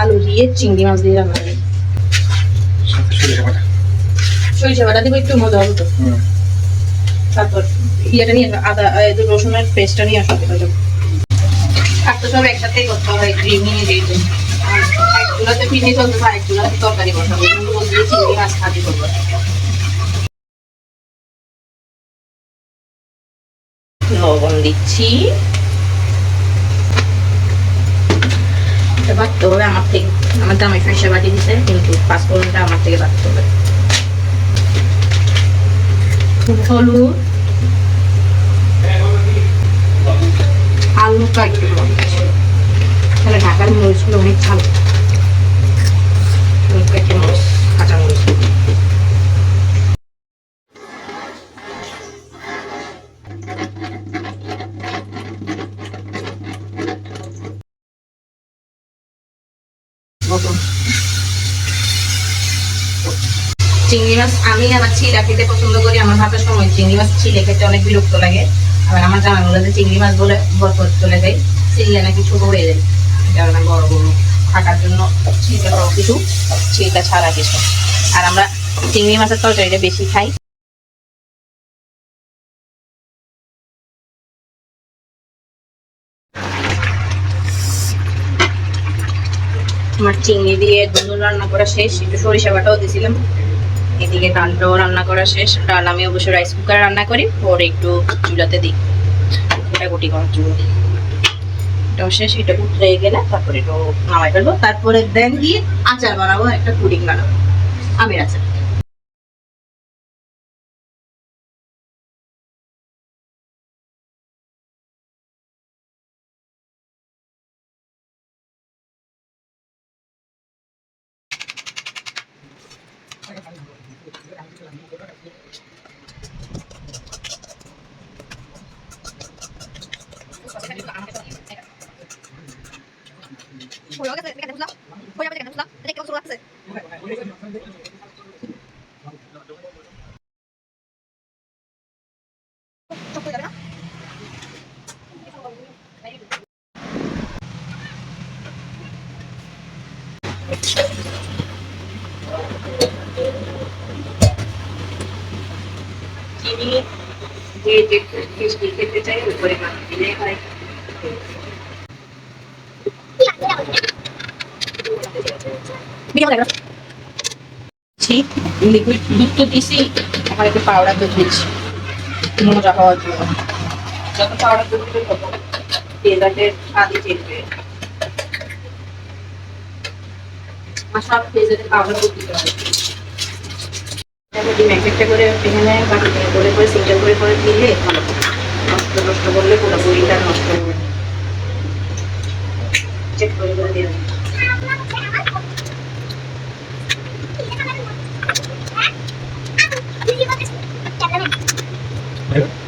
আলু দিয়ে চিংড়ি মাছ দিয়ে রান্না করি। সরিষা বাটা। দিব একটু মজা হবে তো। তারপর ইয়েটা নিয়ে আদা রসুনের পেস্টটা নিয়ে আসবে হয়ে আর তো সব একসাথেই করতে হয় ক্রিম নিয়ে আর এক চুলাতে পিঠে চলতে এক চুলাতে তরকারি বসাবো। কিন্তু বলতে চিংড়ি মাছ ভাজি করব। লবণ দিচ্ছি। হবে আমার থেকে আমার দামাই ফ্রেশে বাটি দিতে কিন্তু পাঁচফোড়নটা আমার থেকে বাড়তে হবে। হলুদ। আলুটা একটু তাহলে ঢাকার মরিচগুলো অনেক ভালো। চিংড়ি মাছ আমি আমার ছিলা খেতে পছন্দ করি, আমার ভাতের সময় চিংড়ি মাছ ছিলে খেতে অনেক বিরক্ত লাগে। আবার আমার জামা বলে যে চিংড়ি মাছ বলে বরফ চলে যায় ছিললে নাকি ছোট হয়ে যায়। কারণে বড় বড় থাকার জন্য সহ কিছু ছিলকা ছাড়া কিছু। আর আমরা চিংড়ি মাছের তরকারিটা বেশি খাই। আমার চিংড়ি দিয়ে দুধ রান্না করা শেষ, একটু সরিষা বাটাও দিয়েছিলাম। এদিকে ডালটাও রান্না করা শেষ। ডাল আমি অবশ্য রাইস কুকারে রান্না করি, পরে একটু চুলাতে দিই। এটা গুটি করার জন্য এটাও শেষ, এটা উঠে গেলে তারপরে একটু নামাই ফেলব। তারপরে দেন দিয়ে আচার বানাবো, একটা পুডিং বানাবো। আমের আচার। trong cái lần cái đó đầu tiên Hồi cái cái cái đó. Hồi cái cái đó. Cái cái đó. Trong cái đó. দিয়ে যে মিষ্টি খেতে চাই, ওই পরিমাণ দিলে হয়। লিকুইড দুধ তো দিছি, আমার একটু পাউডার দুধ দিচ্ছি। মজা হওয়ার জন্য যত পাউডার দুধ দিবে তত ডেজার্টের স্বাদই চেঞ্জ আমার সব ডেজার্টে পাউডার দুধ ডিম এক একটা করে এখানে বাটিতে করে করে, সিঙ্গেল করে করে দিলে ভালো নষ্ট নষ্ট করলে পুরো বড়িটা নষ্ট হবে চেক করে করে দিয়ে দেবো।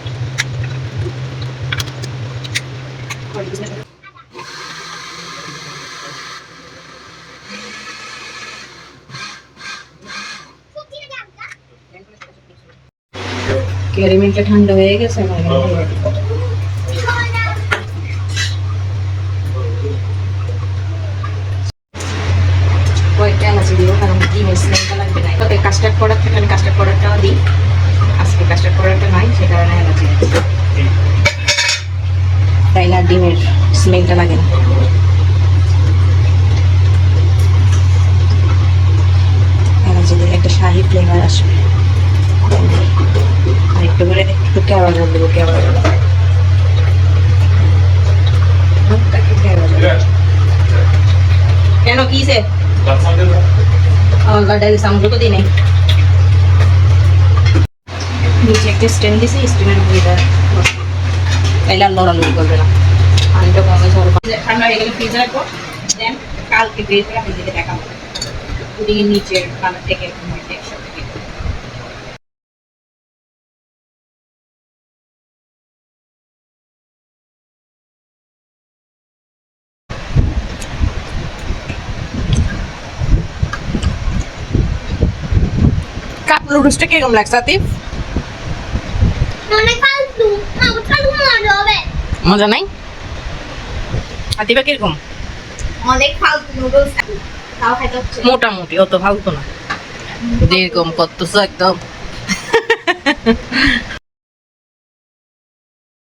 ক্যারামেলটা ঠান্ডা হয়ে গেছে। কয়েকটা এলাচি দিব কারণ ডিমের স্মেলটা লাগবে না। তবে কাস্টার্ড পাউডার থাকলে আমি কাস্টার্ড পাউডারটাও দিই। আজকে কাস্টার্ড পাউডারটা নাই সে কারণে এলাচি তাই না ডিমের স্মেলটা লাগে না। এলাচি দিলে একটা শাহি ফ্লেভার আসবে। একটু করে একটু কেওড়া জল দেবো, কেওড়া জল। কেন, কি সে আমার ডাইল সাউন্ড তো দিই নিচে একটা স্ট্যান্ড দিছি, স্ট্যান্ডের উপরে এটা। তাইলে আর লড়ালড়ি করবে না। পানিটা কমে যাবে ঠান্ডা হয়ে গেলে ফ্রিজে রাখব। দেন কালকে বের করে আপনি দিকে দেখাবো। ওদিকে নিচের কালার থেকে এরকম হয়েছে একসাথে দিয়ে দেবো। কাপ নুডলসটা কীরকম লাগছে আতিফ? হবে। মজা নাই? আতিফা কীরকম? অনেক ফালতু নুডলস তাও খাইতে হচ্ছে। মোটামুটি অত ফালতু না। যেরকম করতেছো একদম?